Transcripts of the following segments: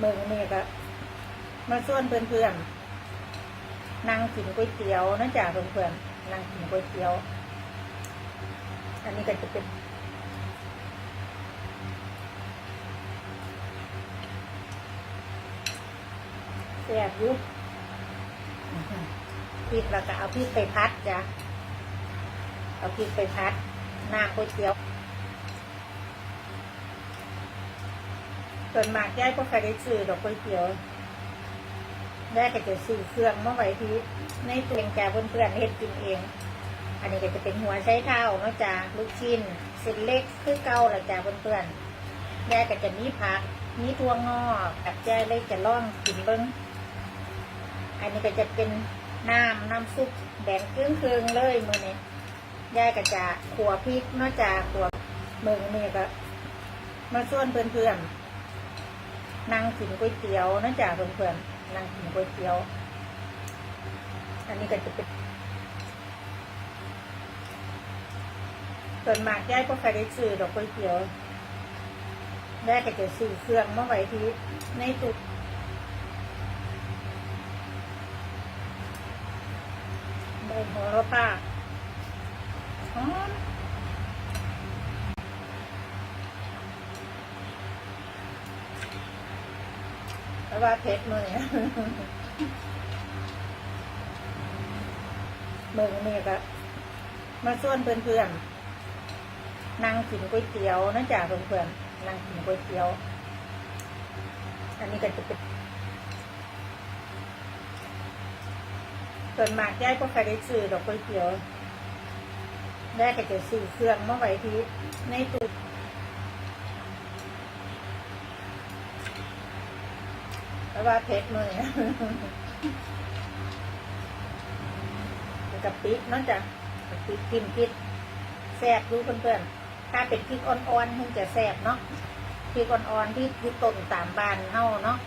เมืองนี่ก็มาส่วนเพื่อนๆนั่งกินก๋วยเตี๋ยวนะจ๊ะเพื่อนๆนั่งกินก๋วยเตี๋ยว อันนี้ก็จะเป็นแซ่บยุพริกแล้วก็เอาพริกไปพัดจ้ะเอาพริกไปพัดน้ำก๋วยเตี๋ยว ส่วนมากยายก็เคยได้ซื้อดอกก๋วยเตี๋ยวแม่ก็จะซื้อเครื่องเมาไว้ที่ในตัวเองแกเพื่อนๆเฮ็ดกินเอง อันนี้ก็จะเป็นหัวใช้เท้าเนาะจ้ะลูกชิ้นเส้นเล็กคือเก่าละจ้ะเพื่อนๆยายก็จะมีผักมีตัวงอกกับยายเลยจะล่องกินเบิ้งอันนี้ก็จะเป็นน้ำน้ำซุปแดงเครื่องเครื่องเลยมือนี้ยายก็จะขัวพริกเนอกจากขัวมือนี่ก็มาส่วนเพื่อนๆ นั่งกินก๋วยเตี๋ยวเนอกจากเพื่อนๆนั่งกินก๋วยเตี๋ยว อันนี้ก็จะเป็นส่วนมากยายก็เคยได้ซื้อดอกก๋วยเตี๋ยวยายก็จะซื้อเครื่องมาไว้ที่ในตู้ใบโหระพาหอม แต่ว่าเผ็ดมือเนี่ยมือนี่ก็มาส่วนเพื่อนๆนั่งกินก๋วยเตี๋ยวนะจ๊ะเพื่อนๆนั่งกินก๋วยเตี๋ยว อันนี้ก็จะเป็นส่วนมากยายก็เคยได้ซื้อดอกก๋วยเตี๋ยวแม่ก็จะซื้อเครื่องมาไว้ที่ในตู้ แต่ว่าเผ็ดมือเนี่ยกะปิเนอกจากกะปิกกินพิษแซ่บรู้เพื่อนๆ ถ้าเป็นพริกอ่อนๆถึงจะแซ่บเนาะพริกอ่อนๆที่อยุต้นตามบ้านเฮาเนาะ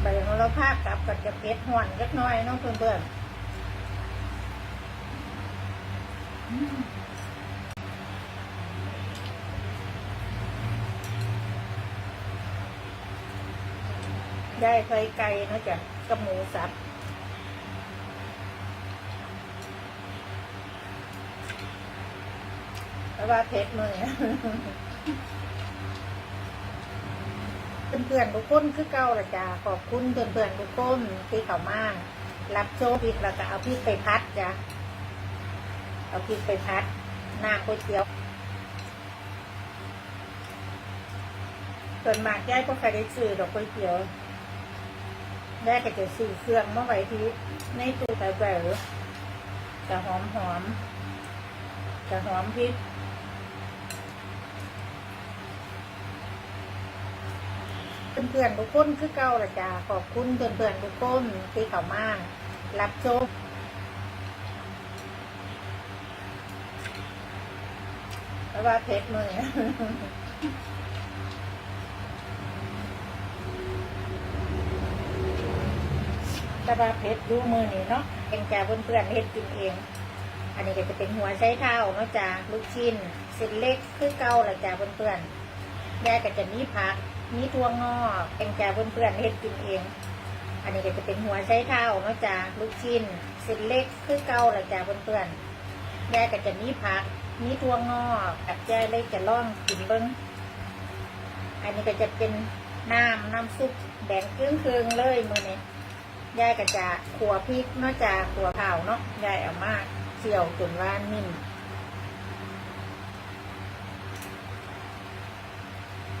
ใบโหระพาคกับกับจะเผ็ดห่อนเล็กน้อยเน้องเพื่อนๆ ได้ไฟไก่นะจ้ะกับหมูสับแต่ว่าเผ็ดมือเลยเพื่อนๆทุกคนคือเก่าละจ้าขอบคุณเพื่อนๆทุกคนที่เขามารับโชคพริกแล้วก็เอาพริกไปพัดจ้ะเอาพริกไปพัด หน้าก๋วยเตี๋ยวส่วนมากยายก็เคยได้ซื้อดอกก๋วยเตี๋ยว แม่ก็จะซื้อเครื่องมาไว้ที่ในตู้ใส่แหวจะหอมหอมจะหอมพริกเพื่อนๆทุกคนคือเก่าละจ้าขอบคุณเพื่อนๆทุกคนที่เข้ามารับชมเพราะว่าเพชรมือเนี่ย แต่ว่าเพชรดูมือนี่เนาะเองแกเพื่อนๆเฮ็ดกินเอง อันนี้ก็จะเป็นหัวใช้เท้าเนาะจ้าลูกชิ้นเส้นเล็กคือเก่าละจ้าเพื่อนๆยายก็จะมีผักมีถั่วงอกเป็นแกเพื่อนๆเฮ็ดกินเอง อันนี้ก็จะเป็นหัวใช้เท้าเนาะจ้าลูกชิ้นเส้นเล็กคือเก่าละจ้าเพื่อนๆยายก็จะมีผักมีถั่วงอกกับยายเลยจะล่องกินเบิ้งอันนี้ก็จะเป็นน้ำน้ำซุปแดงเครื่งเครื่องๆเลยมือนี้ ยายก็จะขัวพริกนาะจ้าขัวข้าเนาะยายเอามากเคี่ยวจนว่านิ่ม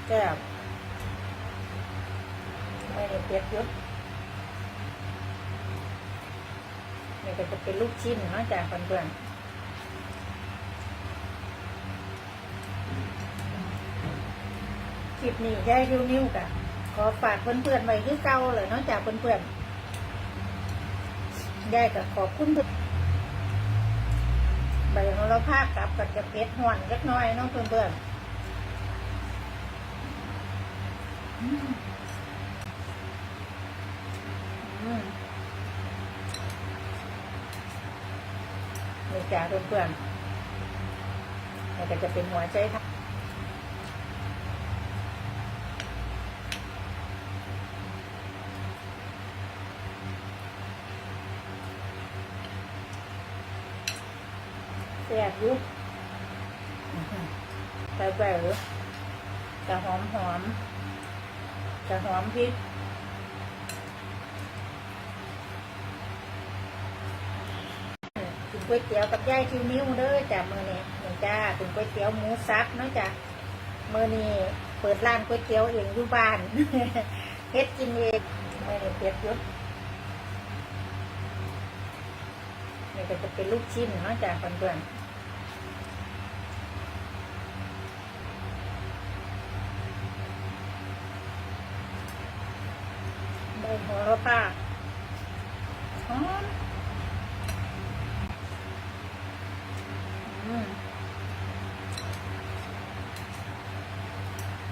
แซ่บไม่ได้เปียกเยอะนี่ก็จะเป็นลูกชิ้นนาะจากเพื่อนๆคลิปนี้ยายริวนิ้วกะขอฝากเพื่อนๆไว้คือเก่าเลยนาะจากเพื่อนๆ ยายก็ขอบคุณเพื่อนใบโหระพาคกับกับจะเผ็ดห่อนเล็กน้อยเนาะเพื่อนๆอืมอืมนี่จ้าเพื่อนๆนี่ก็จะเป็นหัวใจค่ะ ซ่บอยู่ใส่ไปหรือจะหอมหอมจะหอมพริกกินก๋วยเตี๋ยวกับย่ายทิวนิ้วเด้อจ้ะมือนี้นี่จ้าเป็นก๋วยเตี๋ยวหมูสับเนาะจ้ะมือนี้เปิดร้านก๋วยเตี๋ยวเองอยู่บ้านเฮ็ดกินเองมือนี้เปียกยุดนี่ก็จะเป็นลูกชิ้นเนาะจ้ะเพื่อนๆ ใบโหระพาหอมอืม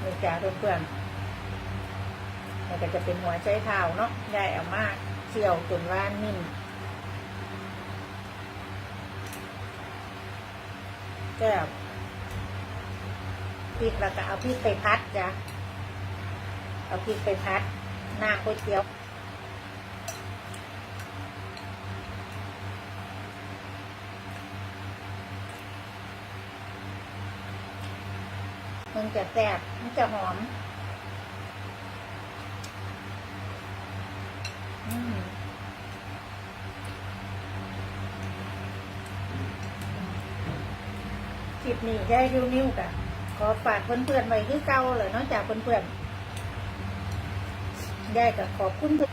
นี่จ้าเพื่อนๆนี่ก็จะเป็นหัวใจเท้าเนาะใหญ่เอามากเคี่ยวจนว่านิ่มแก้วพริกแล้วก็เอาพริกไปพัดจ้ะเอาพริกไปพัด หน้าก๋วยเตี๋ยว มันจะแซ่บมันจะหอม อืมคลิปนี้ได้ริ้วนิ้วกะขอฝากเพื่อนๆไว้คือเก่าเลยนอกจากเพื่อนๆได้ก็ขอบคุณเพื่อน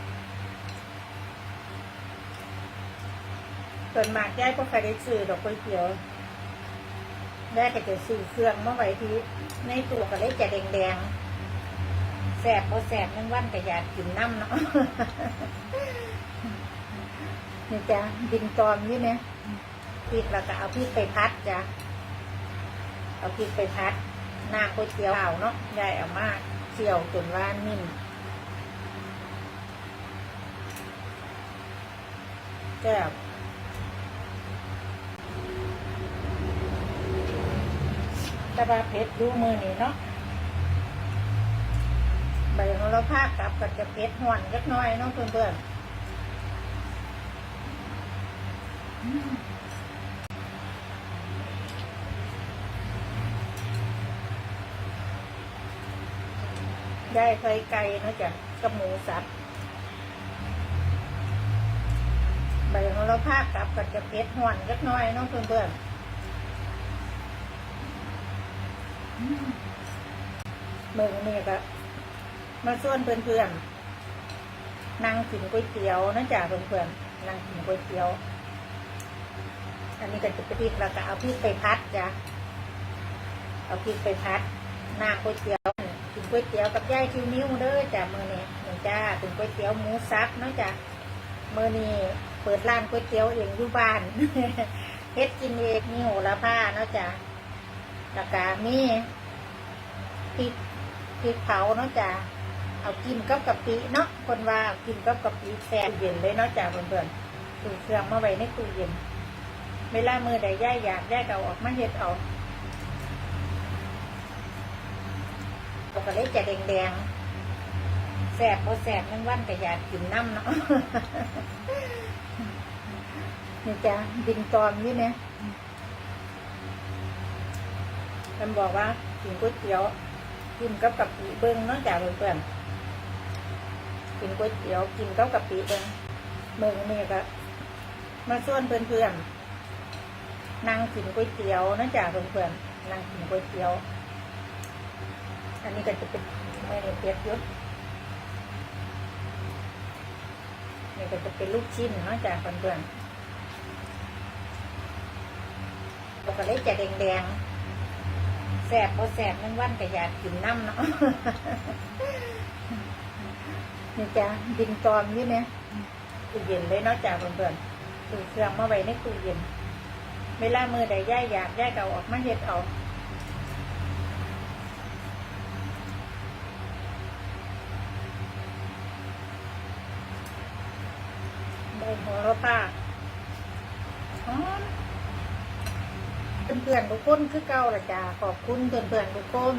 ส่วนมากยายก็เคยได้ซื้อดอกก๋วยเตี๋ยว ได้ก็จะซื้อเครื่องมาไว้ที่ในตัวก็เลยจะแดงๆแสบพอแสบนึงวันก็อยากกินน้ำเนาะนี่จ้ะดินตอมนี่ไหมพริกแล้วก็เอาพริกไปพัดจ้ะเอาพริกไปพัดหน้าก๋วยเตี๋ยวเปล่าเนาะยายเอามากเคี่ยวจนว่านิ่มแซ่บ แต่ว่าเผ็ดดูมือนี่เนาะใบของเราภาคกลับก็จะเผ็ดห่อนเล็กน้อยเนาะเพื่อนๆอืมได้ไข่ไก่นะจ้ะกับหมูสับใบของเราภาคกลับก็จะเผ็ดห่อนเล็กน้อยเนาะเพื่อนๆอืมเมือนี้ก็มาส่วนเพื่อนๆนั่งกินก๋วยเตี๋ยวนะจ๊ะเพื่อนๆนั่งกินก๋วยเตี๋ยว อันนี้ก็จะไปพริกแล้วก็เอาพริกไปพัดจ้ะเอาพริกไปพัดหน้าก๋วยเตี๋ยวกินก๋วยเตี๋ยวกับย่ายคิวนิ้วเด้อจ้ะมือนี้นี่จ้าเป็นก๋วยเตี๋ยวหมูสับเนาะจ้ะมือนี้เปิดร้านก๋วยเตี๋ยวเองอยู่บ้านเฮ็ดกินเองมีโหระพาเนาะจ้ะ แล้วก็มีพริกพริกเผาเนาะจ้ะเอากินกับกะปิเนาะคนว่ากินกับกะปิแซ่บเย็นเลยเนาะจ้ะเพื่อนๆตู้เครื่องมาไว้ในตู้เย็น เวลามือใดย่ายอยากย่ายกเอาออกมาเฮ็ดเอาปกติจะแดงๆแสบพอแสบนั่งวันก็อยากกินน้ำเนาะนี่จ้ะดินตอมนี่ไหม มันบอกว่ากินก๋วยเตี๋ยวกินกับกะปิเบิ้งนาะจ้ะเพื่อนกินก๋วยเตี๋ยวกินกับกะปิเบิ้งเมืองนี่ก็มาส่วนเพื่อนๆนั่งกินก๋วยเตี๋ยวนะจ๊ะเพื่อนๆนั่งกินก๋วยเตี๋ยว อันนี้ก็จะเป็นไม่ได้เปียกยุดนี่ก็จะเป็นลูกชิ้นนาะจ๊ะเพื่อนๆปกติจะแดงๆ แสบพอแสบนั่งวันก็อยากกินน้ำเนาะนี่จ้ะดินตอมนี่ไหมตู้เย็นเลยเนาะจ๊ะเพื่อนๆตู้เครื่องมาไว้ในตู้เย็น เวลามือใดย่ายอยากย่ายก็เอาออกมาเฮ็ดเอาใบโหระพาหอมเพื่อนๆทุกคนคือเก่าละจ้าขอบคุณเพื่อนๆทุกคน